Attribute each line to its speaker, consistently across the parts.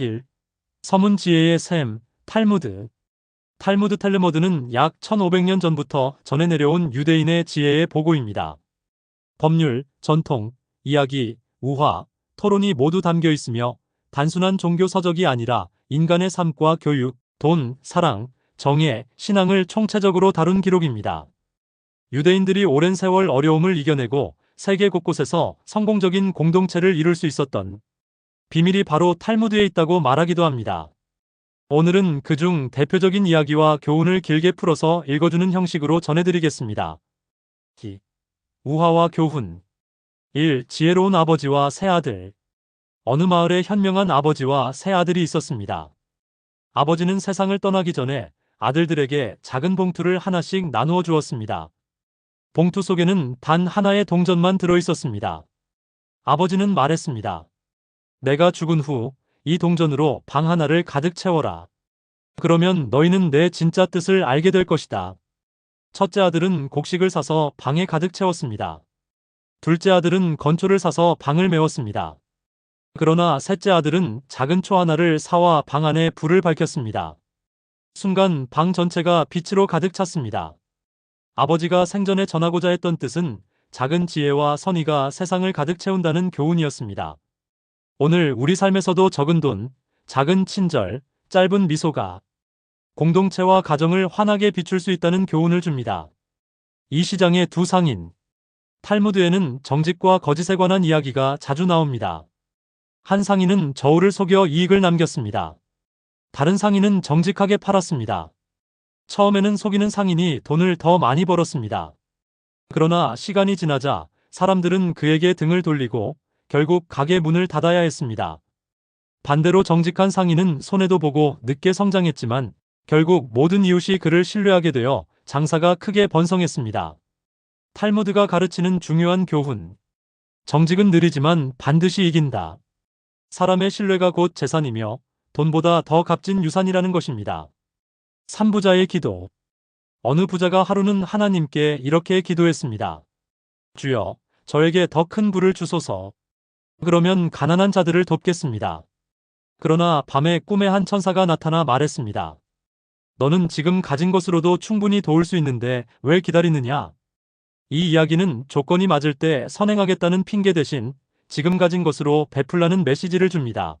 Speaker 1: 1. 서문지혜의 샘, 탈무드. 탈무드 탈르머드는 약 1500년 전부터 전해 내려온 유대인의 지혜의 보고입니다. 법률, 전통, 이야기, 우화, 토론이 모두 담겨 있으며 단순한 종교 서적이 아니라 인간의 삶과 교육, 돈, 사랑, 정의, 신앙을 총체적으로 다룬 기록입니다. 유대인들이 오랜 세월 어려움을 이겨내고 세계 곳곳에서 성공적인 공동체를 이룰 수 있었던 비밀이 바로 탈무드에 있다고 말하기도 합니다. 오늘은 그중 대표적인 이야기와 교훈을 길게 풀어서 읽어주는 형식으로 전해드리겠습니다. 기. 우화와 교훈 1. 지혜로운 아버지와 새 아들 어느 마을에 현명한 아버지와 새 아들이 있었습니다. 아버지는 세상을 떠나기 전에 아들들에게 작은 봉투를 하나씩 나누어 주었습니다. 봉투 속에는 단 하나의 동전만 들어 있었습니다. 아버지는 말했습니다. 내가 죽은 후 이 동전으로 방 하나를 가득 채워라. 그러면 너희는 내 진짜 뜻을 알게 될 것이다. 첫째 아들은 곡식을 사서 방에 가득 채웠습니다. 둘째 아들은 건초를 사서 방을 메웠습니다. 그러나 셋째 아들은 작은 초 하나를 사와 방 안에 불을 밝혔습니다. 순간 방 전체가 빛으로 가득 찼습니다. 아버지가 생전에 전하고자 했던 뜻은 작은 지혜와 선의가 세상을 가득 채운다는 교훈이었습니다. 오늘 우리 삶에서도 적은 돈, 작은 친절, 짧은 미소가 공동체와 가정을 환하게 비출 수 있다는 교훈을 줍니다. 이 시장의 두 상인. 탈무드에는 정직과 거짓에 관한 이야기가 자주 나옵니다. 한 상인은 저울을 속여 이익을 남겼습니다. 다른 상인은 정직하게 팔았습니다. 처음에는 속이는 상인이 돈을 더 많이 벌었습니다. 그러나 시간이 지나자 사람들은 그에게 등을 돌리고 결국 가게 문을 닫아야 했습니다. 반대로 정직한 상인은 손해도 보고 늦게 성장했지만 결국 모든 이웃이 그를 신뢰하게 되어 장사가 크게 번성했습니다. 탈무드가 가르치는 중요한 교훈. 정직은 느리지만 반드시 이긴다. 사람의 신뢰가 곧 재산이며 돈보다 더 값진 유산이라는 것입니다. 3부자의 기도. 어느 부자가 하루는 하나님께 이렇게 기도했습니다. 주여, 저에게 더 큰 부를 주소서. 그러면 가난한 자들을 돕겠습니다. 그러나 밤에 꿈에 한 천사가 나타나 말했습니다. 너는 지금 가진 것으로도 충분히 도울 수 있는데 왜 기다리느냐? 이 이야기는 조건이 맞을 때 선행하겠다는 핑계 대신 지금 가진 것으로 베풀라는 메시지를 줍니다.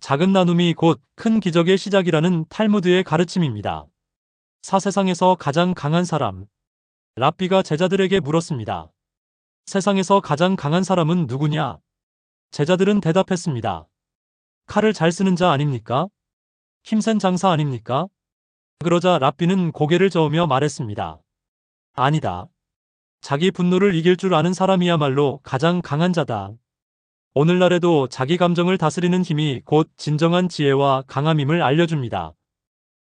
Speaker 1: 작은 나눔이 곧 큰 기적의 시작이라는 탈무드의 가르침입니다. 사세상에서 가장 강한 사람. 랍비가 제자들에게 물었습니다. 세상에서 가장 강한 사람은 누구냐? 제자들은 대답했습니다. 칼을 잘 쓰는 자 아닙니까? 힘센 장사 아닙니까? 그러자 랍비는 고개를 저으며 말했습니다. 아니다. 자기 분노를 이길 줄 아는 사람이야말로 가장 강한 자다. 오늘날에도 자기 감정을 다스리는 힘이 곧 진정한 지혜와 강함임을 알려줍니다.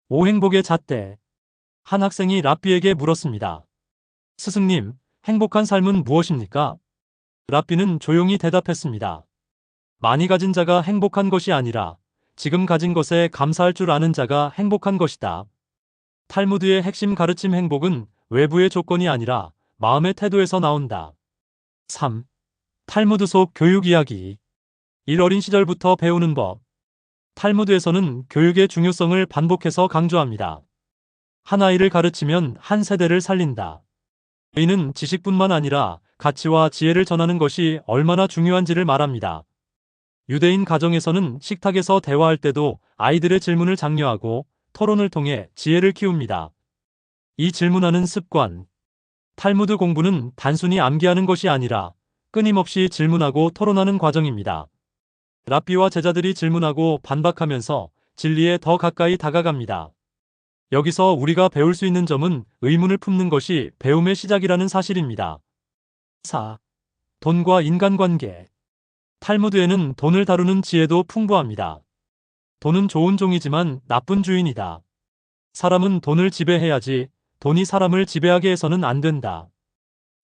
Speaker 1: 오행복의 잣대. 한 학생이 랍비에게 물었습니다. 스승님, 행복한 삶은 무엇입니까? 랍비는 조용히 대답했습니다. 많이 가진 자가 행복한 것이 아니라 지금 가진 것에 감사할 줄 아는 자가 행복한 것이다. 탈무드의 핵심 가르침 행복은 외부의 조건이 아니라 마음의 태도에서 나온다. 3. 탈무드 속 교육 이야기. 일 어린 시절부터 배우는 법. 탈무드에서는 교육의 중요성을 반복해서 강조합니다. 한 아이를 가르치면 한 세대를 살린다. 이는 지식뿐만 아니라 가치와 지혜를 전하는 것이 얼마나 중요한지를 말합니다. 유대인 가정에서는 식탁에서 대화할 때도 아이들의 질문을 장려하고 토론을 통해 지혜를 키웁니다. 이 질문하는 습관. 탈무드 공부는 단순히 암기하는 것이 아니라 끊임없이 질문하고 토론하는 과정입니다. 랍비와 제자들이 질문하고 반박하면서 진리에 더 가까이 다가갑니다. 여기서 우리가 배울 수 있는 점은 의문을 품는 것이 배움의 시작이라는 사실입니다. 4. 돈과 인간관계. 탈무드에는 돈을 다루는 지혜도 풍부합니다. 돈은 좋은 종이지만 나쁜 주인이다. 사람은 돈을 지배해야지 돈이 사람을 지배하게 해서는 안 된다.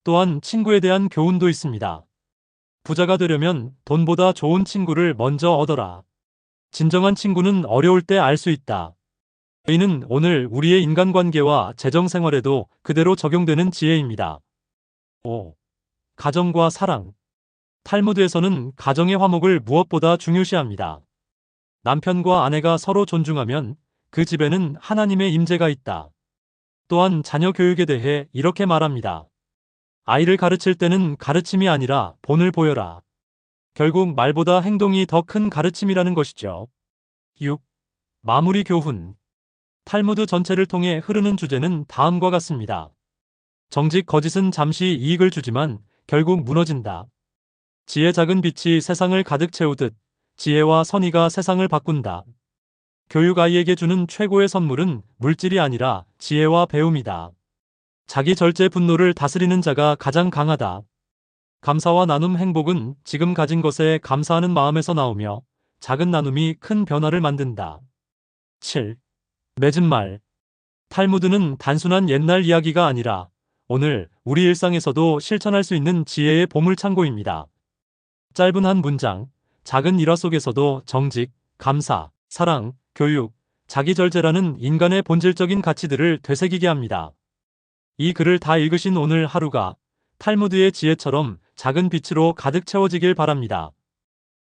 Speaker 1: 또한 친구에 대한 교훈도 있습니다. 부자가 되려면 돈보다 좋은 친구를 먼저 얻어라. 진정한 친구는 어려울 때 알 수 있다. 이는 오늘 우리의 인간관계와 재정생활에도 그대로 적용되는 지혜입니다. 5. 가정과 사랑. 탈무드에서는 가정의 화목을 무엇보다 중요시합니다. 남편과 아내가 서로 존중하면 그 집에는 하나님의 임재가 있다. 또한 자녀 교육에 대해 이렇게 말합니다. 아이를 가르칠 때는 가르침이 아니라 본을 보여라. 결국 말보다 행동이 더 큰 가르침이라는 것이죠. 6. 마무리 교훈. 탈무드 전체를 통해 흐르는 주제는 다음과 같습니다. 정직 거짓은 잠시 이익을 주지만 결국 무너진다. 지혜 작은 빛이 세상을 가득 채우듯 지혜와 선의가 세상을 바꾼다. 교육 아이에게 주는 최고의 선물은 물질이 아니라 지혜와 배움이다. 자기 절제 분노를 다스리는 자가 가장 강하다. 감사와 나눔 행복은 지금 가진 것에 감사하는 마음에서 나오며 작은 나눔이 큰 변화를 만든다. 7. 맺은 말. 탈무드는 단순한 옛날 이야기가 아니라 오늘 우리 일상에서도 실천할 수 있는 지혜의 보물창고입니다. 짧은 한 문장, 작은 일화 속에서도 정직, 감사, 사랑, 교육, 자기절제라는 인간의 본질적인 가치들을 되새기게 합니다. 이 글을 다 읽으신 오늘 하루가 탈무드의 지혜처럼 작은 빛으로 가득 채워지길 바랍니다.